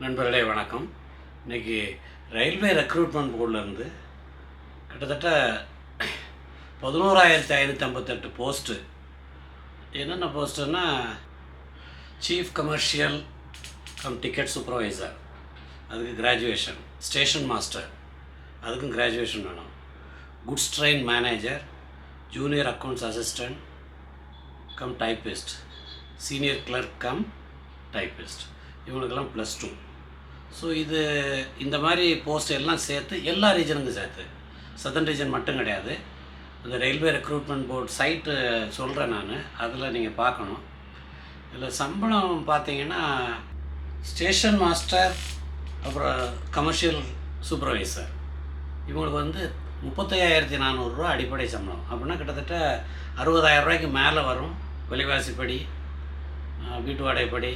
நண்பர்களே வணக்கம். இன்னைக்கு ரயில்வே ரெக்ரூட்மெண்ட் போர்டிலேருந்து கிட்டத்தட்ட பதினோராயிரத்தி ஐநூற்றி ஐம்பத்தெட்டு போஸ்ட்டு என்னென்ன போஸ்ட்டுன்னா chief commercial cum ticket supervisor அதுக்கு கிராஜுவேஷன் ஸ்டேஷன் மாஸ்டர் அதுக்கும் கிராஜுவேஷன் வேணும். Goods train manager junior accounts assistant cum typist senior clerk cum typist இவங்களுக்கெல்லாம் ப்ளஸ் டூ ஸோ இது இந்த மாதிரி போஸ்ட் எல்லாம் சேர்த்து எல்லா ரீஜனுக்கும் சேர்த்து. சதன் ரீஜன் மட்டும் கிடையாது. இந்த ரயில்வே ரெக்ரூட்மெண்ட் போர்ட் சைட்டு சொல்கிறேன் நான். அதில் நீங்கள் பார்க்கணும். இதில் சம்பளம் பார்த்தீங்கன்னா ஸ்டேஷன் மாஸ்டர் அப்புறம் கமர்ஷியல் சூப்பர்வைசர் இவங்களுக்கு வந்து முப்பத்தையாயிரத்தி நானூறுரூவா அடிப்படை சம்பளம். அப்படின்னா கிட்டத்தட்ட அறுபதாயிரம் ரூபாய்க்கு மேலே வரும். விலைவாசிப்படி வீட்டு வாடகைப்படி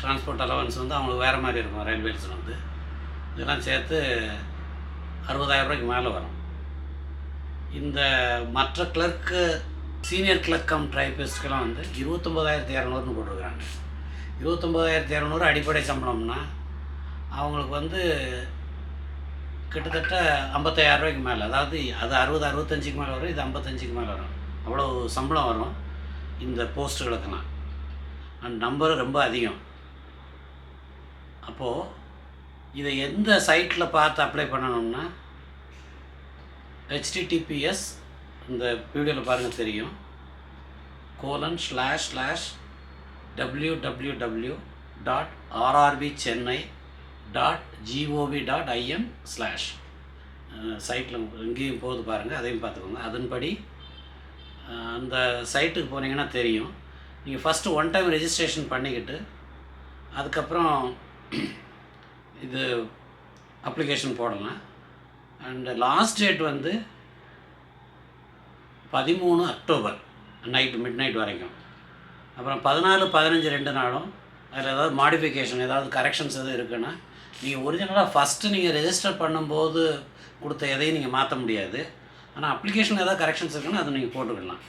டிரான்ஸ்போர்ட் அலவன்ஸ் வந்து அவங்களுக்கு வேறு மாதிரி இருக்கும் ரயில்வேஸில் வந்து. இதெல்லாம் சேர்த்து அறுபதாயிரம் ரூபாய்க்கு மேலே வரும். இந்த மற்ற கிளர்க்கு சீனியர் கிளர்க் கம் டைப்பிஸ்ட்கெல்லாம் வந்து இருபத்தொம்போதாயிரத்தி இரநூறுன்னு போட்டிருக்காங்க இருபத்தொம்போதாயிரத்தி இரநூறு அடிப்படை சம்பளம்னா அவங்களுக்கு வந்து கிட்டத்தட்ட ஐம்பத்தாயிரம் ரூபாய்க்கு மேலே அதாவது அது அறுபது அறுபத்தஞ்சுக்கு மேலே வரும் இது ஐம்பத்தஞ்சுக்கு மேலே வரும். அவ்வளோ சம்பளம் வரும் இந்த போஸ்ட்டுகளுக்கெல்லாம் அண்ட் நம்பர் ரொம்ப அதிகம். அப்போது இதை எந்த சைட்டில் பார்த்து அப்ளை பண்ணணும்னா ஹெச்டிடிபிஎஸ் இந்த வீடியோவில் பாருங்கள் தெரியும். Colon slash slash W W W dot RRB Chennai dot GOV dot IN slash சைட்டில் எங்கேயும் போகுது பாருங்கள் அதையும் பார்த்துக்கோங்க. அதன்படி அந்த சைட்டுக்கு போனீங்கன்னா தெரியும். நீங்கள் ஃபஸ்ட்டு ஒன் டைம் ரெஜிஸ்ட்ரேஷன் பண்ணிக்கிட்டு அதுக்கப்புறம் இது அப்ளிகேஷன் போடலாம். அண்ட் லாஸ்ட் டேட் வந்து பதிமூணு அக்டோபர் நைட்டு மிட் நைட் வரைக்கும். அப்புறம் பதினாலு பதினஞ்சு ரெண்டு நாளும் அதில் ஏதாவது மாடிஃபிகேஷன் ஏதாவது கரெக்ஷன்ஸ் எதுவும் இருக்குன்னா நீங்கள் ஒரிஜினலாக ஃபஸ்ட்டு நீங்கள் ரெஜிஸ்டர் பண்ணும்போது கொடுத்த எதையும் நீங்கள் மாற்ற முடியாது. ஆனால் அப்ளிகேஷன் ஏதாவது கரெக்ஷன்ஸ் இருக்குன்னா அதை நீங்கள் போட்டுக்கலாம்.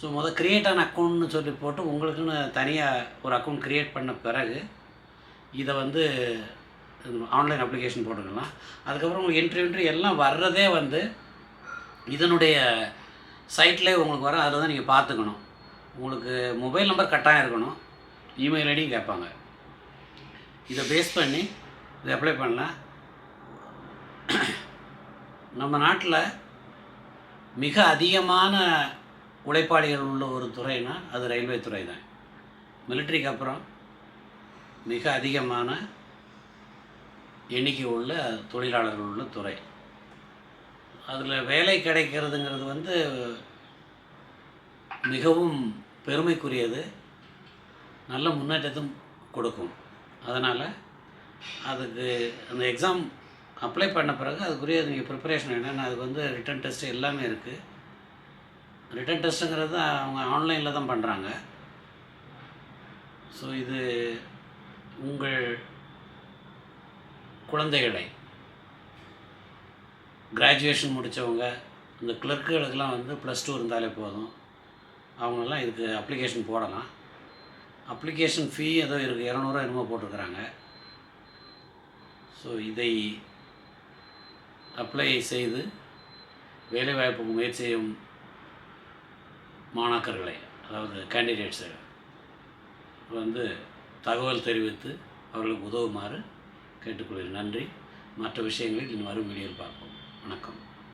ஸோ முதல் க்ரியேட் ஆன அக்கௌண்ட்னு சொல்லி போட்டு உங்களுக்குன்னு தனியாக ஒரு அக்கௌண்ட் க்ரியேட் பண்ண பிறகு இதை வந்து ஆன்லைன் அப்ளிகேஷன் போட்டுக்கலாம். அதுக்கப்புறம் உங்களுக்கு என்ட்ரி என்ட்ரி எல்லாம் வர்றதே வந்து இதனுடைய சைட்லேயே உங்களுக்கு வரும். அதில் தான் நீங்கள் பார்த்துக்கணும். உங்களுக்கு மொபைல் நம்பர் கட்டாயம் இருக்கணும். இமெயில் ஐடியும் கேட்பாங்க. இதை பேஸ் பண்ணி இதை அப்ளை பண்ணலாம். நம்ம நாட்டில் மிக அதிகமான உழைப்பாளிகள் உள்ள ஒரு துறைனா அது ரயில்வே துறை தான் மிலிட்ரிக்கு அப்புறம் மிக அதிகமான எண்ணிக்கை உள்ள தொழிலாளர்கள் உள்ள துறை. அதில் வேலை கிடைக்கிறதுங்கிறது வந்து மிகவும் பெருமைக்குரியது. நல்ல முன்னேற்றத்தும் கொடுக்கும். அதனால் அதுக்கு அந்த எக்ஸாம் அப்ளை பண்ண பிறகு அதுக்குரிய நீங்கள் ப்ரிப்பரேஷன் என்னென்னா அதுக்கு வந்து ரிட்டன் டெஸ்ட் எல்லாமே இருக்குது ரிட்டன் டெஸ்ட்டுங்கிறது அவங்க ஆன்லைனில் தான் பண்ணுறாங்க ஸோ இது உங்கள் குழந்தைகளை கிராஜுவேஷன் முடித்தவங்க இந்த கிளர்க்குகளுக்கெல்லாம் வந்து ப்ளஸ் டூ இருந்தாலே போதும். அவங்களெல்லாம் இதுக்கு அப்ளிகேஷன் போடலாம். அப்ளிகேஷன் ஃபீ ஏதோ இருக்குது இரநூறுவா என்னமோ போட்டிருக்கிறாங்க. ஸோ இதை அப்ளை செய்து வேலைவாய்ப்புக்கு முயற்சி செய்யும் மாணாக்கர்களை அதாவது கேண்டிடேட்ஸை வந்து தகவல் தெரிவித்து அவர்களுக்கு உதவுமாறு கேட்டுக்கொள்கிறேன். நன்றி. மற்ற விஷயங்களில் இன்னும் வரும் வீடியோவில் பார்ப்போம். வணக்கம்.